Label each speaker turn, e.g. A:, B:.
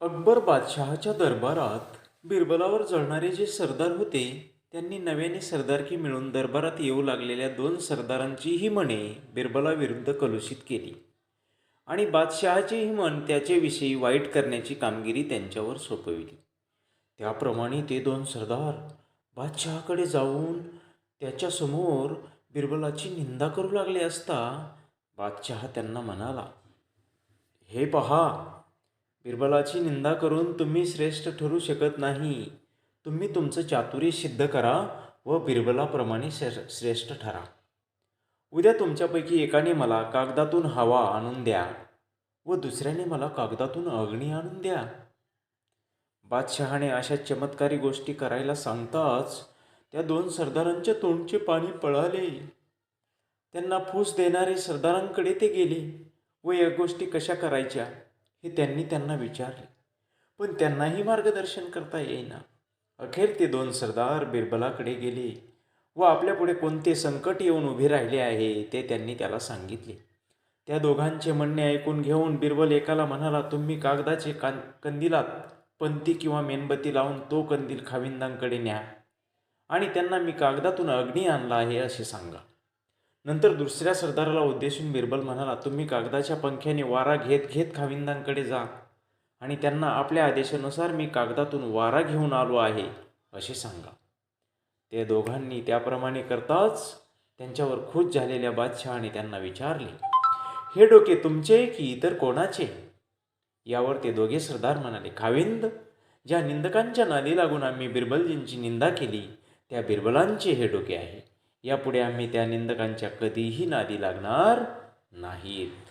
A: अकबर बादशहाच्या दरबारात बिरबलावर जळणारे जे सरदार होते त्यांनी नव्याने सरदारकी मिळून दरबारात येऊ लागलेल्या दोन सरदारांचीही मने बिरबलाविरुद्ध कलुषित केली. आणि बादशहाचीही मन त्याच्याविषयी वाईट करण्याची कामगिरी त्यांच्यावर सोपविली. त्याप्रमाणे ते दोन सरदार बादशहाकडे जाऊन त्याच्यासमोर बिरबलाची निंदा करू लागले असता बादशहा त्यांना म्हणाला हे पहा बिरबलाची निंदा करून तुम्ही श्रेष्ठ ठरू शकत नाही. तुम्ही तुमचं चातुर्य सिद्ध करा व बिरबलाप्रमाणे श्रे- श्रेष्ठ ठरा. उद्या तुमच्यापैकी एकाने मला कागदातून हवा आणून द्या व दुसऱ्याने मला कागदातून अग्नी आणून द्या. बादशहाने अशा चमत्कारी गोष्टी करायला सांगताच त्या दोन सरदारांच्या तोंडचे पाणी पळाले. त्यांना फूस देणारे सरदारांकडे ते गेले व या गोष्टी कशा करायच्या? हे त्यांनी त्यांना विचारले. पण त्यांनाही मार्गदर्शन करता येईना. अखेर ते दोन सरदार बिरबलाकडे गेले व आपल्यापुढे कोणते संकट येऊन उभे राहिले आहे ते त्यांनी त्याला सांगितले. त्या दोघांचे म्हणणे ऐकून घेऊन बिरबल एकाला म्हणाला तुम्ही कागदाचे कान कंदिलात पंती किंवा मेणबत्ती लावून तो कंदील खाविंदांकडे न्या आणि त्यांना मी कागदातून अग्नी आणला आहे असे सांगा. नंतर दुसऱ्या सरदाराला उद्देशून बिरबल म्हणाला तुम्ही कागदाच्या पंख्याने वारा घेत घेत खाविंदांकडे जा आणि त्यांना आपल्या आदेशानुसार मी कागदातून वारा घेऊन आलो आहे असे सांगा. ते दोघांनी त्याप्रमाणे करताच त्यांच्यावर खुश झालेल्या बादशहाने त्यांना विचारले हे डोके तुमचे की इतर कोणाचे? यावर ते दोघे सरदार म्हणाले खाविंद ज्या निंदकांच्या नादी लागून आम्ही बिरबलजींची निंदा केली त्या बिरबलांचे हे डोके आहे. यापुढे आम्ही त्या निंदकांच्या कधीही नादी लागणार नाहीत.